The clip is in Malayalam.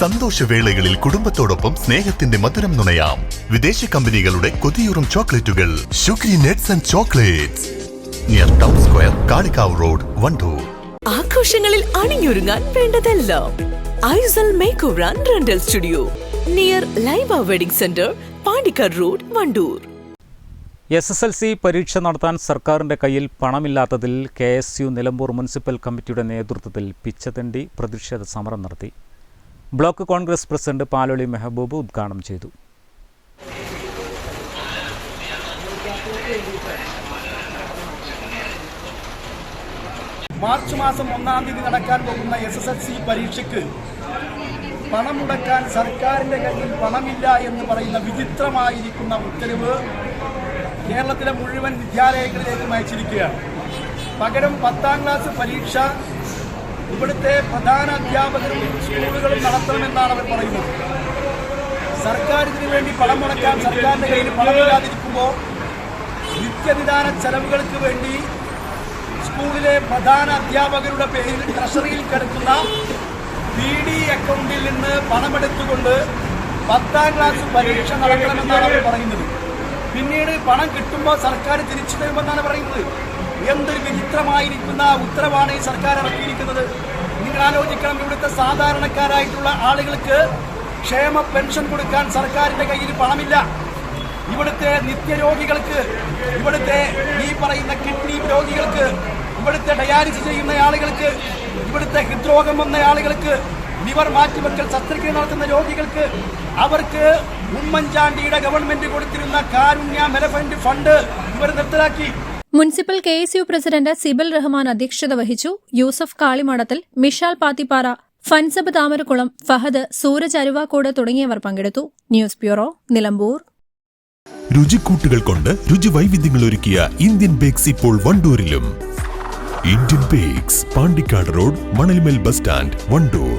സന്തോഷവേളകളിൽ കുടുംബത്തോടൊപ്പം സ്നേഹത്തിന്റെ മധുരം നുണയാം. വിദേശ കമ്പനികളുടെ കൊതിയൂറും ചോക്ലേറ്റുകൾ. Shukri nuts and chocolates. Near town square Kalikavu road Wandoor. ആഘോഷങ്ങളിൽ അണിഞ്ഞൊരുങ്ങാൻ വേണ്ടതെല്ലാം. Aisal make over and rental studio. Near Laiba wedding centre Pandikkad road Wandoor. S S L C പരീക്ഷ നടത്താൻ സർക്കാരിന്റെ കയ്യിൽ പണമില്ലാത്തതിൽ K S U Nilambur municipal കമ്മിറ്റിയുടെ നേതൃത്വത്തിൽ പിച്ചതണ്ടി പ്രതിഷേധ സമരം നടത്തി. ബ്ലോക്ക് കോൺഗ്രസ് പ്രസിഡന്റ് പാലോളി മെഹബൂബ് ഉദ്ഘാടനം ചെയ്തു. മാർച്ച് മാസം ഒന്നാം തീയതി നടക്കാൻ പോകുന്ന എസ് എസ് എൽ സി പരീക്ഷയ്ക്ക് പണം മുടക്കാൻ സർക്കാരിന്റെ കയ്യിൽ പണമില്ല എന്ന് പറയുന്ന വിചിത്രമായിരിക്കുന്ന ഉത്തരവ് കേരളത്തിലെ മുഴുവൻ വിദ്യാലയങ്ങളിലേക്കും അയച്ചിരിക്കുകയാണ്. പകരം പത്താം ക്ലാസ് പരീക്ഷ ഇവിടുത്തെ പ്രധാന അധ്യാപകരും സ്കൂളുകളും നടത്തണമെന്നാണ് അവർ പറയുന്നത്. സർക്കാർ ഇതിനു വേണ്ടി പണം മുടക്കാൻ സർക്കാരിന്റെ കയ്യിൽ പണമില്ലാതിരിക്കുമ്പോൾ നിത്യനിദാന ചെലവുകൾക്ക് വേണ്ടി സ്കൂളിലെ പ്രധാന അധ്യാപകരുടെ പേരിൽ ട്രഷറിയിൽ കിടക്കുന്ന പി ഡി അക്കൗണ്ടിൽ നിന്ന് പണമെടുത്തുകൊണ്ട് പത്താം ക്ലാസ് പരീക്ഷ നടക്കണമെന്നാണ് അവർ പറയുന്നത്. പിന്നീട് പണം കിട്ടുമ്പോൾ സർക്കാർ തിരിച്ചു തരുമെന്നാണ് പറയുന്നത്. എന്തൊരു വിചിത്രമായിരിക്കുന്ന ഉത്തരവാണ് ഈ സർക്കാർ ഇറക്കിയിരിക്കുന്നത്? നിങ്ങൾ ആലോചിക്കണം ഇവിടുത്തെ സാധാരണക്കാരായിട്ടുള്ള ആളുകൾക്ക് ക്ഷേമ പെൻഷൻ കൊടുക്കാൻ സർക്കാരിന്റെ കയ്യിൽ പണമില്ല. ഇവിടുത്തെ നിത്യരോഗികൾക്ക് ഇവിടുത്തെ ഈ പറയുന്ന കിഡ്നി രോഗികൾക്ക് ഇവിടുത്തെ ഡയാലിസിസ് ചെയ്യുന്ന ആളുകൾക്ക് ഇവിടുത്തെ ഹൃദ്രോഗം വന്ന ആളുകൾക്ക് ലിവർ മാറ്റിവെക്കൽ ശസ്ത്രക്രിയ നടത്തുന്ന രോഗികൾക്ക് അവർക്ക് ഉമ്മൻചാണ്ടിയുടെ ഗവൺമെന്റ് കൊടുത്തിരുന്ന കാരുണ്യ മെലഫൻഡ് ഫണ്ട് ഇവർ നിർത്തലാക്കി. Municipal K S U president Sibil Rahman അധ്യക്ഷത വഹിച്ചു. യൂസഫ് കാളിമഠത്തിൽ മിഷാൽ പാത്തിപ്പാറ ഫൻസബ് താമരക്കുളം ഫഹദ് സൂരജ് അരുവാക്കോട് തുടങ്ങിയവർ പങ്കെടുത്തു. News bureau Nilambur. രുചിക്കൂട്ടുകൾ കൊണ്ട് രുചി വൈവിധ്യങ്ങൾ ഒരുക്കിയ ഇന്ത്യൻ ബേക്സ് ഇപ്പോൾ വണ്ടൂരിലും. Indian bakes Pandikkad road Manalmel bus stand Wandoor.